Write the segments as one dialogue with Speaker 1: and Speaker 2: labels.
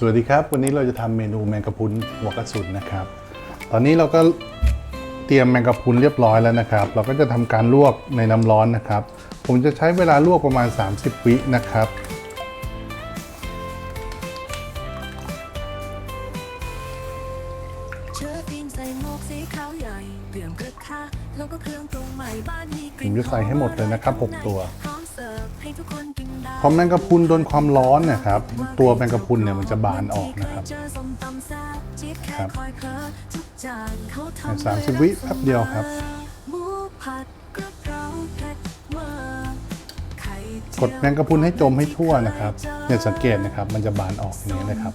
Speaker 1: สวัสดีครับ วันนี้เราจะทำเมนูแมงกะพรุนหัวกระสุนนะครับ ตอนนี้เราก็เตรียมแมงกะพรุนเรียบร้อยแล้วนะครับ เราก็จะทำการลวกในน้ำร้อนนะครับ ผมจะใช้เวลาลวกประมาณ 30 วินะครับ
Speaker 2: เชื้อปีนใส่หมวกสีขาวใหญ่เตรียมกระทะแล้วก็เครื่องปรุงใหม่บ้านมีก
Speaker 1: ผ
Speaker 2: ลิ่น
Speaker 1: มจะใส่ให้หมดเลยนะครับ 6 ตัว
Speaker 2: พอ
Speaker 1: แมงกะพรุนโดนความร้อนเนะครับตัวแมงกะพรุนเนี่ยมันจะบานออกนะครับ
Speaker 2: ค
Speaker 1: รับสามสิบวิแป๊บเดียวครับ
Speaker 2: กด
Speaker 1: แมงกะพรุนให้จมให้ทั่วนะครับเนี่ยสังเกตนะครับมันจะบานออกอย่างนี้นะครับ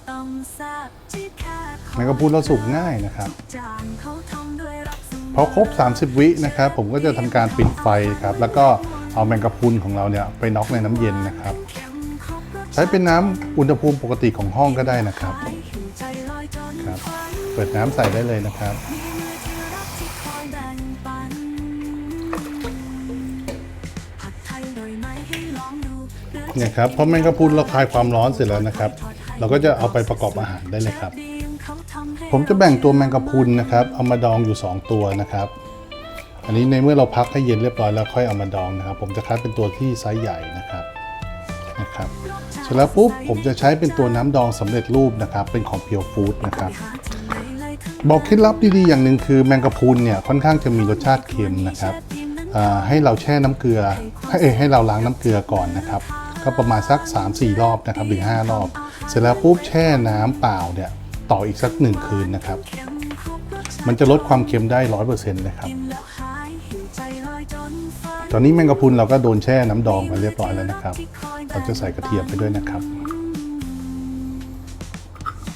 Speaker 2: แม
Speaker 1: งกะพรุนเราสุกง่ายนะครับ
Speaker 2: จานเขาทำด้วยรักสม
Speaker 1: พอครบ 30 วินะครับ ผมก็จะทำการปิดไฟครับ แล้วก็ เอาแมงกะพรุนของเราเนี่ยไปน็อกในน้ำเย็นนะครับ ใช้เป็นน้ำอุณหภูมิปกติของห้องก็ได้นะครับครับ เปิดน้ำใส่ได้เลยนะครับเนี่ยครับพอแมงกะพรุนเราคลายความร้อนเสร็จแล้วนะครับ เราก็จะเอาไปประกอบอาหารได้เลยครับ ผมจะแบ่งตัวแมงกะพรุนนะครับ เอามาดองอยู่ 2 ตัวนะครับ อันนี้ในเมื่อเราพักให้เย็นเรียบร้อยแล้วค่อยเอามาดองนะครับ ผมจะคัดเป็นตัวที่ไซส์ใหญ่นะครับนะครับเสร็จแล้วปุ๊บผมจะใช้เป็นตัวน้ำดองสำเร็จรูปนะครับ เป็นของเพียวฟู้ดนะครับบอกเคล็ดลับดีๆอย่างหนึ่งคือแมงกะพรุนเนี่ยค่อนข้างจะมีรสชาติเค็มนะครับให้เราแช่น้ำเกลือให้เอให้เราล้างน้ำเกลือก่อนนะครับ ก็ประมาณสัก 3-4 รอบนะครับหรือ 5 รอบ เสร็จแล้วปุ๊บแช่น้ำเปล่าเนี่ยต่ออีกสักหนึ่งคืนนะครับ
Speaker 2: มั
Speaker 1: นจะลดความเค็มได้ร้อยเปอร์เซ็นต์เลยครับ ตอนนี้แมงกะพรุนเราก็โดนแช่น้ำดองมาเรียบร้อยแล้วนะครับ เราจะใส่กระเทียมไปด้วยนะครับ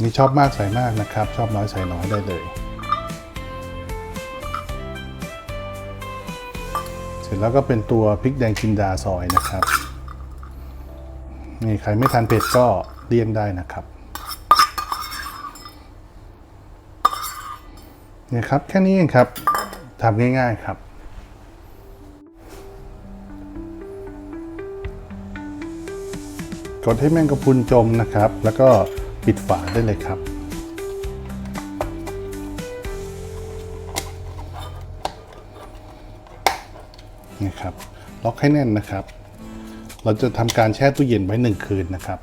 Speaker 1: นี่ชอบมากใส่มากนะครับ ชอบน้อยใส่น้อยได้เลย เสร็จแล้วก็เป็นตัวพริกแดงจินดาซอยนะครับ นี่ใครไม่ทานเผ็ดก็เลี่ยงได้นะครับเนี่ยครับแค่นี้เองครับทำง่าย ๆครับ กดให้แมงกะพรุนจมนะครับ แล้วก็ปิดฝาได้เลยครับนี่ครับ ล็อกให้แน่นนะครับ เราจะทำการแช่ตู้เย็นไว้หนึ่งคืนนะครับ